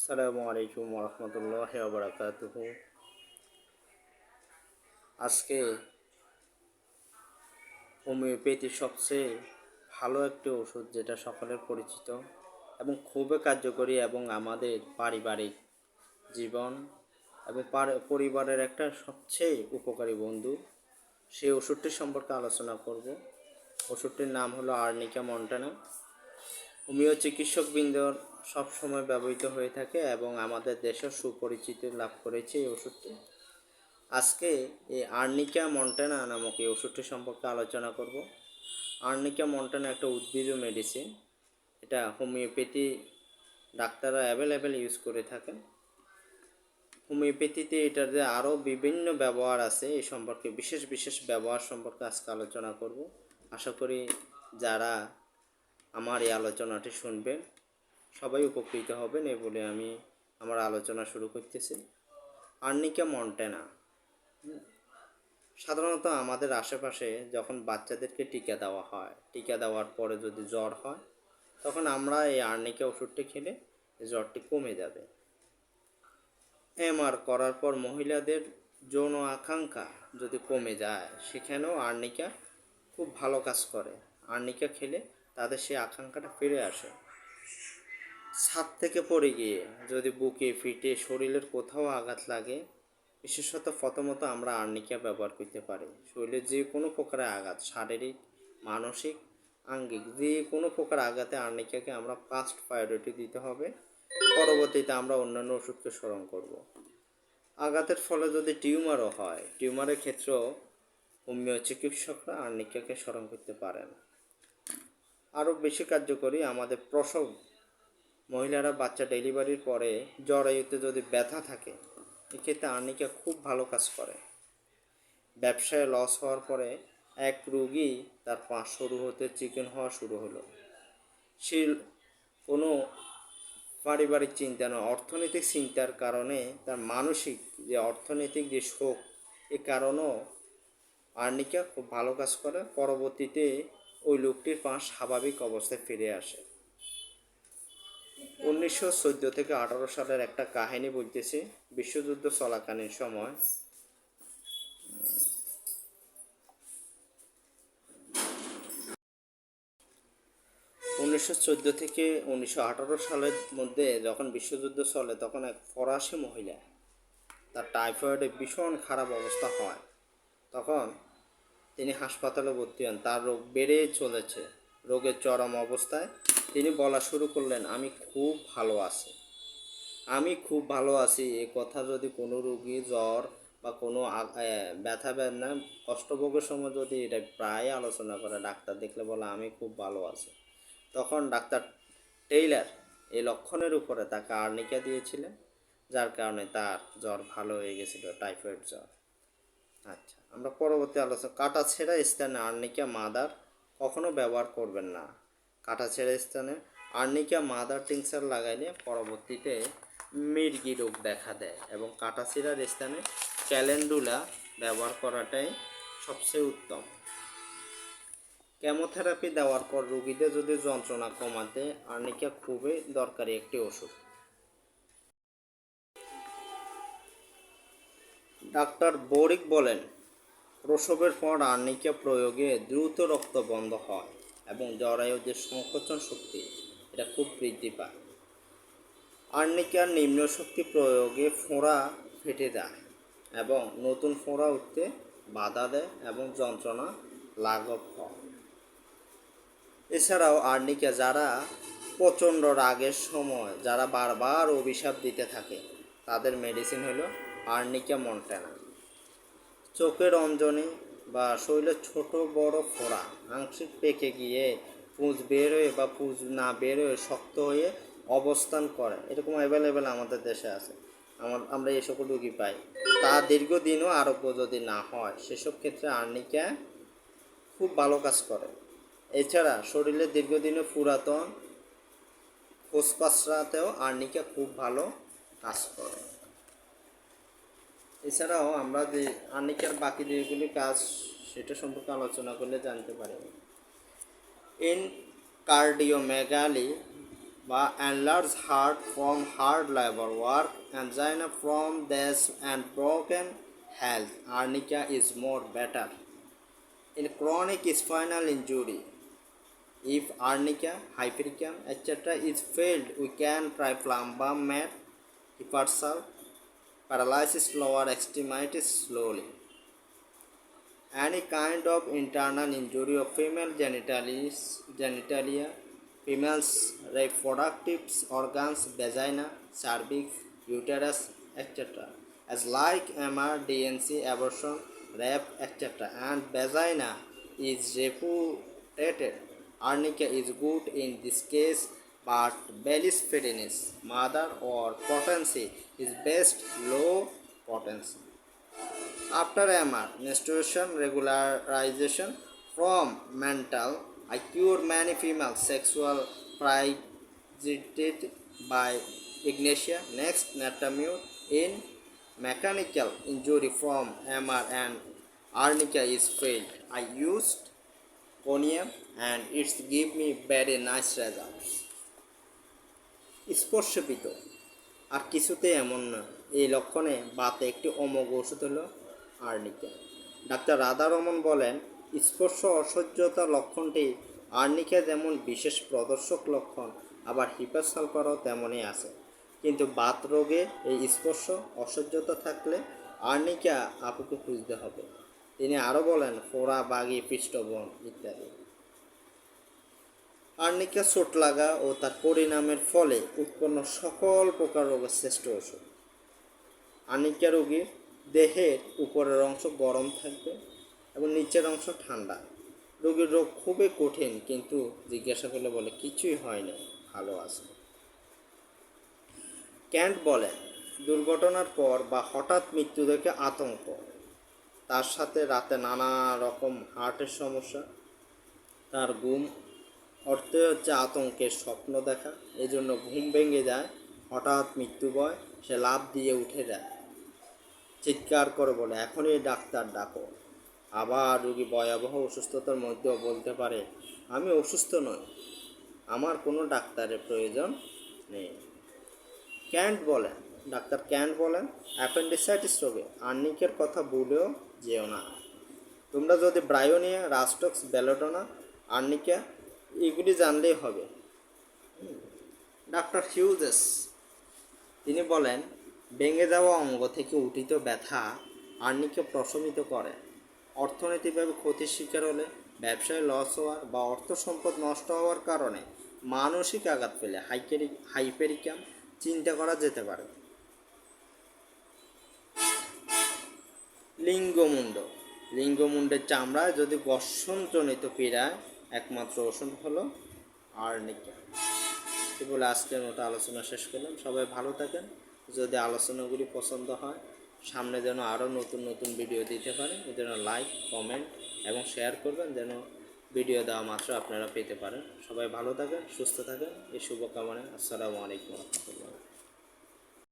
আসসালামু আলাইকুম রহমতুল্লাহ বারাকাতুহ আজকে হোমিওপ্যাথি সবচেয়ে ভালো একটি ওষুধ যেটা সকলের পরিচিত এবং খুবই কার্যকরী এবং আমাদের পারিবারিক জীবন এবং পরিবারের একটা সবচেয়ে উপকারী বন্ধু। সেই ওষুধটি সম্পর্কে আলোচনা করব। ওষুধটির নাম হলো আর্নিকা মন্টানা। হোমিও চিকিৎসকবৃন্দর সবসময় ব্যবহৃত হয়ে থাকে এবং আমাদের দেশে সুপরিচিতি লাভ করেছে এই ওষুধটি। আজকে এই আর্নিকা মন্টানা নামক এই ওষুধটি সম্পর্কে আলোচনা করব। আর্নিকা মন্টানা একটা উদ্ভিজ মেডিসিন। এটা হোমিওপ্যাথি ডাক্তাররা অ্যাভেলেবেল ইউজ করে থাকেন। হোমিওপ্যাথিতে এটার যে আরও বিভিন্ন ব্যবহার আছে এই সম্পর্কে বিশেষ বিশেষ ব্যবহার সম্পর্কে আজকে আলোচনা করব। আশা করি যারা আমার এই আলোচনাটি শুনবেন সবাই উপকৃত হবেন এ বলে আমি আমার আলোচনা শুরু করতেছি। Arnica montana. সাধারণত আমাদের আশেপাশে যখন বাচ্চাদেরকে টিকা দেওয়া হয়, টিকা দেওয়ার পরে যদি জ্বর হয়, তখন আমরা এই আর্নিকা ওষুধটি খেলে জ্বরটি কমে যাবে। এমআর করার পর মহিলাদের যৌন আকাঙ্ক্ষা যদি কমে যায়, সেখানেও আর্নিকা খুব ভালো কাজ করে। আর্নিকা খেলে তাদের সেই আকাঙ্ক্ষাটা ফিরে আসে। ছাদ থেকে পড়ে গিয়ে যদি বুকে ফিটে শরীরের কোথাও আঘাত লাগে, বিশেষত প্রথমত আমরা আর্নিকা ব্যবহার করতে পারি। শরীরের যে কোনো প্রকারের আঘাত, শারীরিক, মানসিক, আঙ্গিক, যে কোনো প্রকার আঘাতে আর্নিকাকে আমরা ফার্স্ট প্রায়োরিটি দিতে হবে। পরবর্তীতে আমরা অন্যান্য ওষুধকে স্মরণ করব। আঘাতের ফলে যদি টিউমারও হয়, টিউমারের ক্ষেত্রেও হোমিও চিকিৎসকরা আর্নিকাকে স্মরণ করতে পারেন। আরও বেশি কার্যকরী আমাদের প্রসব মহিলারা বাচ্চা ডেলিভারির পরে জরায়ুতে যদি ব্যথা থাকে, এক্ষেত্রে আর্নিকা খুব ভালো কাজ করে। ব্যবসায় লস হওয়ার পরে এক রুগী তার পাঁচ শুরু হতে চিকেন হওয়া শুরু হলো। সে কোনো পারিবারিক চিন্তা নয়, অর্থনৈতিক চিন্তার কারণে তার মানসিক যে অর্থনৈতিক যে শোক, এ কারণেও আর্নিকা খুব ভালো কাজ করে। পরবর্তীতে ওই লোকটির পা স্বাভাবিক অবস্থায় ফিরে আসে। উনিশশো চোদ্দ থেকে আঠারো সালের একটা কাহিনী বলতেছি, বিশ্বযুদ্ধ চলাকালীন সময়। উনিশশো চোদ্দ থেকে উনিশশো আঠারো সালের মধ্যে যখন বিশ্বযুদ্ধ চলে, তখন এক ফরাসি মহিলা, তার টাইফয়েডে ভীষণ খারাপ অবস্থা হয়। তখন তিনি হাসপাতালে ভর্তি হন, তার রোগ বেড়ে চলেছে। রোগের চরম অবস্থায় তিনি বলা শুরু করলেন, আমি খুব ভালো আছি। আমি খুব ভালো আছি। এ কথা যদি কোনো রুগী জ্বর বা কোনো ব্যথা বেদনা কষ্টভোগের সময় যদি এটা প্রায় আলোচনা করে, ডাক্তার দেখলে বলে, আমি খুব ভালো আছি। তখন ডাক্তার টেইলার এই লক্ষণের উপরে তাকে আর্নিকা দিয়েছিলেন, যার কারণে তার জ্বর ভালো হয়ে গেছিল, টাইফয়েড জ্বর। আচ্ছা আমরা পরবর্তী আলোচনা, কাটা ছেঁড়া স্থানে আর্নিকা মাদার কখনো ব্যবহার করবেন না। কাটা ছেঁড়া স্থানে আর্নিকা মাদার টিংসার লাগাইলে পরবর্তীতে মির্গি রোগ দেখা দেয় এবং কাটা ছেঁড়ার স্থানে ক্যালেন্ডুলা ব্যবহার করাটাই সবচেয়ে উত্তম। কেমোথেরাপি দেওয়ার পর রোগীদের যদি যন্ত্রণা কমাতে আর্নিকা খুবই দরকারি একটি ওষুধ। ডাক্তার বরিক বলেন প্রসবের পর আর্নিকা প্রয়োগে দ্রুত রক্ত বন্ধ হয় এবং জরায়ুর যে সংকোচন শক্তি, এটা খুব বৃদ্ধি পায়। আর্নিকার নিম্ন শক্তি প্রয়োগে ফোঁড়া ফেটে যায় এবং নতুন ফোঁড়া উঠতে বাধা দেয় এবং যন্ত্রণা লাঘব হয়। এছাড়াও আর্নিকা যারা প্রচণ্ড রাগের সময়, যারা বারবার অভিশাপ দিতে থাকে, তাদের মেডিসিন হলো আর্নিকা মন্টেনা। চোখের অঞ্জনে বা শরীরের ছোট বড় ফোড়া, আংশিক পেকে গিয়ে পুঁজ বের হয়ে বা পুঁজ না বের হয়ে শক্ত হয়ে অবস্থান করে। এরকম অ্যাভেলেবেল আমাদের দেশে আছে। আমার আমরা এই সকল রুগী পাই। তা দীর্ঘদিনও আরোগ্য যদি না হয়। সেসব ক্ষেত্রে আর্নিকা খুব ভালো কাজ করে। এছাড়া শরীরে দীর্ঘদিনে পুরাতন ফুসপাসরাতেও আর্নিকা খুব ভালো কাজ করে। এছাড়াও আমরা যে আনিকার বাকি দিকগুলি কাজ, সেটা সম্পর্কে আলোচনা করলে জানতে পারি। ইন কার্ডিওমেগালি বা enlarge heart from hard labour work and angina from that's and broken health arnica is more better in chronic spinal injury if arnica hypericum etcetera is failed we can try plumbum met hepar sulph paralysis lower extremities slowly. Any kind of internal injury of female genitalis, genitalia, females reproductive organs, vagina, cervix, uterus, etc. As like MR, DNC, abortion, rape, etc. And vagina is reputed. Arnica is good in this case, but Bellis fitness, mother or potency is best low potency. After MR, menstruation regularization from mental, I cure many female sexual frigidity by Ignatia. Next, natamure in mechanical injury from MR and arnica is failed. I used conium and it's give me very nice results. স্পর্শপিত আর কিছুতে এমন না। এই লক্ষণে বাতে একটি অমোঘ ওষুধ হলো আর্নিকা। ডাক্তার রাধারমন বলেন, স্পর্শ অসহ্যতা লক্ষণটি আর্নিকা যেমন বিশেষ প্রদর্শক লক্ষণ, আবার হিপাসালপারও তেমনই আছে। কিন্তু বাত রোগে এই স্পর্শ অসহ্যতা থাকলে আর্নিকা আপুকে খুঁজতে হবে। তিনি আরও বলেন, ফোড়া বাগি পৃষ্ঠবন ইত্যাদি। আর্নিকা চোট লাগা ও তার পরিণামের ফলে উৎপন্ন সকল প্রকার রোগের শ্রেষ্ঠ ওষুধ। আর্নিকা রোগীর দেহের উপরের অংশ গরম থাকবে এবং নিচের অংশ ঠান্ডা। রোগীর রোগ খুবই কঠিন, কিন্তু জিজ্ঞাসা করলে বলে কিছুই হয়নি ভালো আছে। ক্যান্ট বলেন, দুর্ঘটনার পর বা হঠাৎ মৃত্যু দেখে আতঙ্ক। তার সাথে রাতে নানা রকম হার্টের সমস্যা, তার ঘুম অর্থে হচ্ছে আতঙ্কের স্বপ্ন দেখা। এই জন্য ঘুম ভেঙে যায়, হঠাৎ মৃত্যু ভয়, সে লাভ দিয়ে উঠে যায়। চিৎকার করে বলে, এখনই ডাক্তার ডাকো। আবার রুগী ভয়াবহ অসুস্থতার মধ্যেও বলতে পারে, আমি অসুস্থ নই, আমার কোনো ডাক্তারের প্রয়োজন নেই। ক্যান্ট বলেন, ডাক্তার ক্যান্ট বলেন, অ্যাপেন্ডিসাইটিস রোগে আর্নিকের কথা ভুলেও যেও না। তোমরা যদি ব্রায়োনিয়া, রাস্টক্স বেলোডোনা আর্নিকা এগুলি জানলেই হবে। ডাক্তার হিউজেস, তিনি বলেন, ভেঙে যাওয়া অঙ্গ থেকে উঠিত ব্যথা আর্নিকে প্রশমিত করে। অর্থনৈতিকভাবে ক্ষতির শিকার হলে ব্যবসায় লস হওয়ার বা অর্থ সম্পদ নষ্ট হওয়ার কারণে মানসিক আঘাত পেলে হাইকেরি হাইপেরিকাম চিন্তা করা যেতে পারে। লিঙ্গমুণ্ড, লিঙ্গমুণ্ডের চামড়ায় যদি ঘর্ষণজনিত পীড়ায় একমাত্র ওষুধ হলো আর্নিকা এ বলে আজকের মতো আলোচনা শেষ করলাম। সবাই ভালো থাকেন। যদি আলোচনাগুলি পছন্দ হয়, সামনে যেন আরও নতুন নতুন ভিডিও দিতে পারে এই জন্য লাইক, কমেন্ট এবং শেয়ার করবেন যেন ভিডিও দেওয়া মাত্র আপনারা পেতে পারেন। সবাই ভালো থাকেন, সুস্থ থাকেন। এই শুভকামনায় আসসালামু আলাইকুম রহমতুল্লাহ।